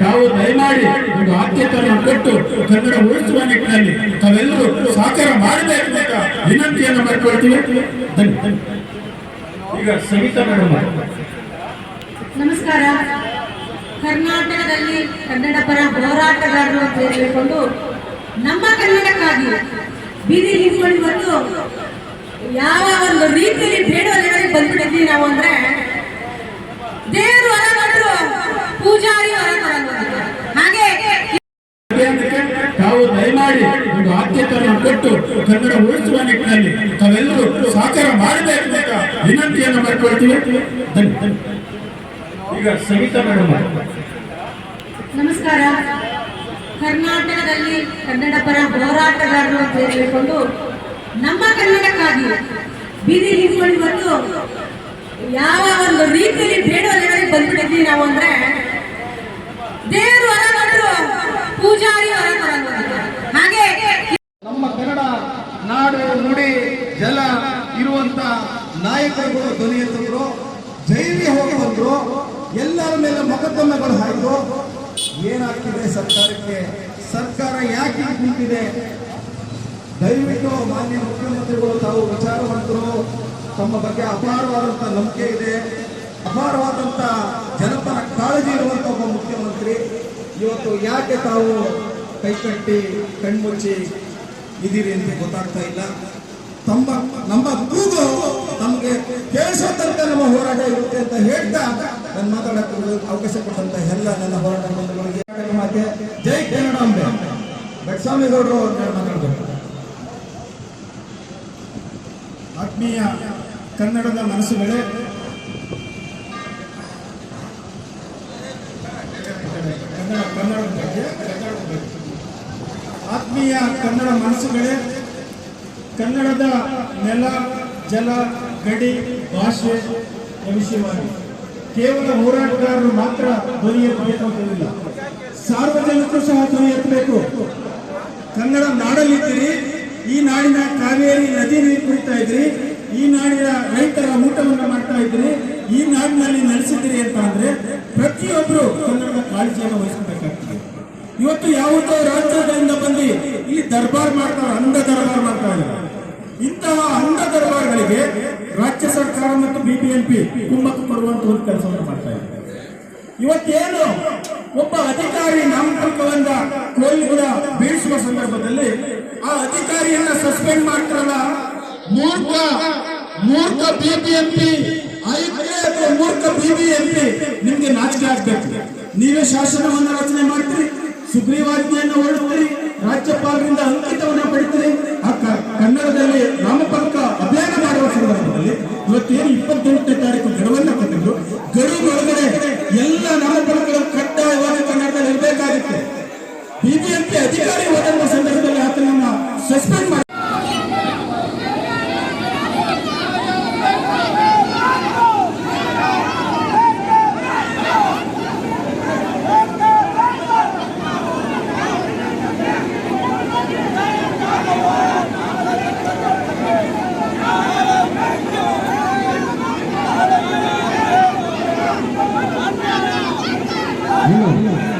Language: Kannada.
ತಾವು ದಯಮಾಡಿ ಒಂದು ಆದ್ಯತೆಯನ್ನು ಕೊಟ್ಟು ಕನ್ನಡ ಉಳಿಸುವ ನಿಟ್ಟಿನಲ್ಲಿ ತಾವೆಲ್ಲರೂ ಸಹಕಾರ ಮಾಡಬೇಕು ಅಂತ ವಿನಂತಿಯನ್ನು ಮಾಡಿಕೊಳ್ತೀವಿ. ಈಗ ಸವಿತಾ ಮೇಡಮ್ ನಮಸ್ಕಾರ. ಕರ್ನಾಟಕದಲ್ಲಿ ಕನ್ನಡ ಪರ ಹೋರಾಟಗಾರರು ಅಂತ ಹೇಳಿಕೊಂಡು ನಮ್ಮ ಕನ್ನಡಕ್ಕಾಗಿ ಬೀದಿ ನಿಂತ್ಕೊಂಡು ಬಂದು ಯಾವ ಒಂದು ರೀತಿಯಲ್ಲಿ ಬೇಡ ಬಂದ್ಬಿಟ್ಟಿದ್ವಿ ನಾವು ಅಂದ್ರೆ ದೇವರು ಹೊರ ಬಂದ್ರು ಪೂಜಾರಿ ಹೊರ ಬರಲ್ಲ ಹಾಗೆ ಅಭಿಯಾನಕ್ಕೆ ತಾವು ದಯಮಾಡಿ ಒಂದು ಆದ್ಯತೆಯನ್ನು ಕೊಟ್ಟು ಕನ್ನಡ ಉಳಿಸುವ ನಿಟ್ಟಿನಲ್ಲಿ ತಾವೆಲ್ಲರೂ ಸಹಕಾರ ಮಾಡಬೇಕು ಅಂತ ವಿನಂತಿಯನ್ನು ಮಾಡಿಕೊಳ್ತೀವಿ. ಈಗ ಸವಿತಾ ಮೇಡಮ್ ನಮಸ್ಕಾರ. ಕರ್ನಾಟಕದಲ್ಲಿ ಕನ್ನಡ ಪರ ಹೋರಾಟಗಾರರು ಅಂತ ಹೇಳಿಕೊಂಡು ನಮ್ಮ ಕನ್ನಡಕ್ಕಾಗಿ ಬೀದಿ ಹಿಂಗಳಿ ಬಂದು ಯಾವ ಒಂದು ರೀತಿಯಲ್ಲಿ ಬೇಡುವ ಲೆವೆಲ್ಗೆ ಬಂದ್ಬಿಟ್ಟಿದ್ವಿ ನಾವು ಅಂದ್ರೆ ದೇವರು ಹೊರ ಬಂದ್ರು ಪೂಜಾರಿ ಹೊರ ಬರಲ್ಲ ಹಾಗೆ ನಮ್ಮ ಕನ್ನಡ ನಾಡು ನುಡಿ ಜಲ ಇರುವಂತ ನಾಯಕರುಗಳು ಧ್ವನಿ ಎತ್ತಿದ್ರು ಜೈಲಿ ಹೋಗಿ ಬಂದ್ರು, ಎಲ್ಲರ ಮೇಲೆ ಮೊಕದ್ದಮೆಗಳು ಹಾಯ್ದು, ಏನಾಗ್ತಿದೆ ಸರ್ಕಾರಕ್ಕೆ? ಸರ್ಕಾರ ಯಾಕೆ ನಿಂತಿದೆ ದಯವಿಟ್ಟು ಮಾನ್ಯ ಮುಖ್ಯಮಂತ್ರಿಗಳು ತಾವು ವಿಚಾರವಂತರು ತಮ್ಮ ಬಗ್ಗೆ ಅಪಾರವಾದಂಥ ನಂಬಿಕೆ ಇದೆ. ಅಪಾರವಾದಂಥ ಜನಪರ ಕಾಳಜಿ ಇರುವಂಥ ಒಬ್ಬ ಮುಖ್ಯಮಂತ್ರಿ. ಇವತ್ತು ಯಾಕೆ ತಾವು ಕೈಕಟ್ಟಿ ಕಣ್ಮುಚ್ಚಿ ಇದ್ದೀರಿ ಅಂತ ಗೊತ್ತಾಗ್ತಾ ಇಲ್ಲ. ತಮ್ಮ, ನಮ್ಮ ಕೂಗು ನಮಗೆ ಕೇಳಿಸೋ ತನಕ ನಮ್ಮ ಹೋರಾಟ ಇರುತ್ತೆ ಅಂತ ಹೇಳ್ತಾ ನನ್ನ ಮಾತಾಡಕ್ಕೆ ಅವಕಾಶ ಕೊಟ್ಟಂತ ಎಲ್ಲ ನನ್ನ ಹೋರಾಟ ಬಂಧುಗಳಿಗೆ ಮಾತೆ ಜೈ ಕನ್ನಡಾಂಬೆ ಬೆಟ್ಸ್ವಾಮಿಗೌಡರು ಅವ್ರನ್ನ ಮಾತಾಡಬೇಕು ಆತ್ಮೀಯ ಕನ್ನಡದ ಮನಸ್ಸುಗಳೇ, ಕನ್ನಡ, ಕನ್ನಡದ ಬಗ್ಗೆ. ಆತ್ಮೀಯ ಕನ್ನಡ ಮನಸ್ಸುಗಳೇ ಕನ್ನಡದ ನೆಲ, ಜಲ, ಗಡಿ, ಭಾಷೆ ವಿಷಯವಾಗಿ ಕೇವಲ ಹೋರಾಟಗಾರರು ಮಾತ್ರ ಧ್ವನಿ ಎತ್ತಬೇಕಂತಿಲ್ಲ ಸಾರ್ವಜನಿಕರು ಸಹ ಧ್ವನಿ ಎತ್ತಬೇಕು. ಕನ್ನಡ ನಾಡಲ್ಲಿದ್ದೀರಿ, ಈ ನಾಡಿನ ಕಾವೇರಿ ನದಿ ನೀರು ಕುಡಿತಾ ಇದ್ರಿ ಈ ನಾಡಿನ ರೈತರ ಊಟವನ್ನು ಮಾಡ್ತಾ ಇದ್ರಿ ಈ ನಾಡಿನಲ್ಲಿ ನಡೆಸಿದ್ರಿ ಅಂತ ಅಂದ್ರೆ ಪ್ರತಿಯೊಬ್ಬರು ಕನ್ನಡದ ಕಾಳಜಿಯನ್ನು ವಹಿಸಬೇಕಾಗ್ತದೆ ಇವತ್ತು ಯಾವುದೋ ರಾಜ್ಯಗಳಿಂದ ಬಂದು ಇಲ್ಲಿ ದರ್ಬಾರ್ ಮಾಡ್ತಾರೆ, ಅಂಧ ದರ್ಬಾರ್ ಮಾಡ್ತಾ ಇದ್ದಾರೆ. ಇಂತಹ ಅಂಧ ದರ್ಬಾರ್ಗಳಿಗೆ ರಾಜ್ಯ ಸರ್ಕಾರ ಮತ್ತು ಬಿಬಿಎಂಪಿ ಕುಮ್ಮಕ್ಕು ಕೊಡುವಂತ ಒಂದು ಕೆಲಸವನ್ನು ಮಾಡ್ತಾ ಇದ್ದಾರೆ. ಇವತ್ತೇನು ಒಬ್ಬ ಅಧಿಕಾರಿ ನಾಮಪತ್ರವನ್ನ ಕೋಲ್ ಕೂಡ ಬೀಳಿಸುವ ಸಂದರ್ಭದಲ್ಲಿ ಆ ಅಧಿಕಾರಿಯನ್ನ ಸಸ್ಪೆಂಡ್ ಮಾಡ್ತಾರಲ್ಲ, ಮೂರ್ಖ ಮೂರ್ಖ ಬಿಬಿಎಂಪಿ ಮೂರ್ಖ ಬಿಬಿಎಂಪಿ ನಿಮ್ಗೆ ನಾಚಿಕೆ ಆಗ್ಬೇಕು. ನೀವೇ ಶಾಸನವನ್ನ ರಚನೆ ಮಾಡ್ತೀರಿ, ಸುಗ್ರೀವಾಜ್ಞೆಯನ್ನು ಹೊರಡ್ತೀರಿ, ರಾಜ್ಯಪಾಲರಿಂದ ಅಂಕಿತವನ್ನ 유.